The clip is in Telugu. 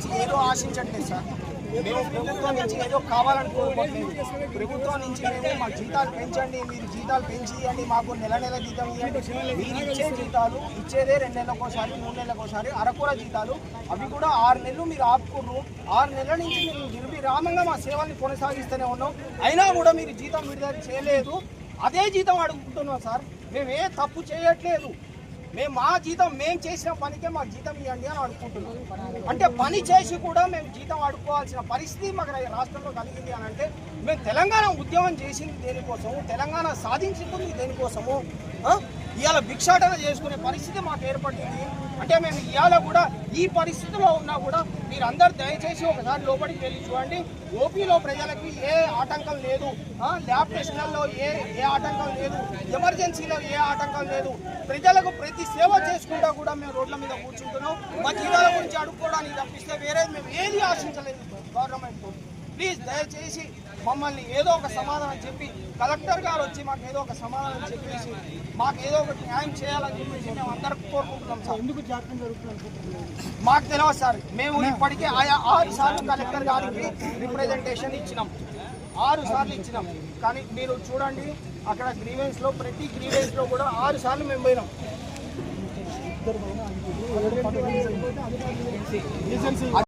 నుంచి ఏదో ఆశించట్లేదు సార్. మేము ప్రభుత్వం నుంచి ఏదో కావాలని కోరుకోవట్లేదు ప్రభుత్వం నుంచి మేము మా జీతాలు పెంచండి మీరు జీతాలు పెంచి ఇవ్వండి మాకు నెల నెల జీతం ఇవ్వండి. మీరు ఇచ్చే జీతాలు ఇచ్చేదే రెండు నెలలకు ఒకసారి మూడు నెలలకు ఒకసారి అరకొర జీతాలు. అవి కూడా ఆరు నెలలు మీరు ఆపుకున్నారు ఆరు నెలల నుంచి మేము నిర్విరామంగా మా సేవల్ని కొనసాగిస్తూనే ఉన్నాం. అయినా కూడా మీరు జీతం విడుదల చేయలేదు. అదే జీతం అడుగుతున్నాం సార్. మేము ఏ తప్పు చేయట్లేదు. మేము మా జీతం మేము చేసిన పనికే మాకు జీతం ఇవ్వండి అని అడుగుకుంటున్నాం అంటే పని చేసి కూడా మేము జీతం అడుక్కోవాల్సిన పరిస్థితి మాకు రాష్ట్రంలో కలిగింది అని అంటే మేము తెలంగాణ ఉద్యమం చేసింది దేనికోసము? తెలంగాణ సాధించుకుంది దేనికోసము? ఇవాళ భిక్షాటన చేసుకునే పరిస్థితి మాకు ఏర్పడింది. అంటే మేము ఇవాళ కూడా ఈ పరిస్థితిలో ఉన్నా కూడా మీరు అందరు దయచేసి ఒకసారి లోపలికి వెళ్ళి చూడండి. ఓపీలో ప్రజలకి ఏ ఆటంకం లేదు. ల్యాబ్ టెస్టులలో ఏ ఏ ఆటంకం లేదు. ఎమర్జెన్సీలో ఏ ఆటంకం లేదు. ప్రజలకు ప్రతి సేవ చేసుకుంటా కూడా మేము రోడ్ల మీద కూర్చుంటున్నాం. మా జీవాల గురించి అడుక్కోవడానికి తప్పిస్తే వేరే మేము ఏది ఆశించలేదు. గవర్నమెంట్ ప్లీజ్ దయచేసి మమ్మల్ని ఏదో ఒక సమాధానం చెప్పి కలెక్టర్ గారు వచ్చి మాకు ఏదో ఒక సమాధానం చెప్పేసి మాకు ఏదో ఒక న్యాయం చేయాలని చెప్పేసి మేము అందరం కోరుకుంటున్నాం సార్. ఎందుకు జాప్యం జరుగుతుంది మాకు తెలియదు సార్. మేము ఇప్పటికే ఆయా ఆరు సార్లు కలెక్టర్ గారికి రిప్రజెంటేషన్ ఇచ్చినాం. ఆరు సార్లు ఇచ్చినాం. కానీ మీరు చూడండి అక్కడ గ్రీవెన్స్లో ప్రతి గ్రీవెన్స్లో కూడా ఆరు సార్లు మేము పోయినాం.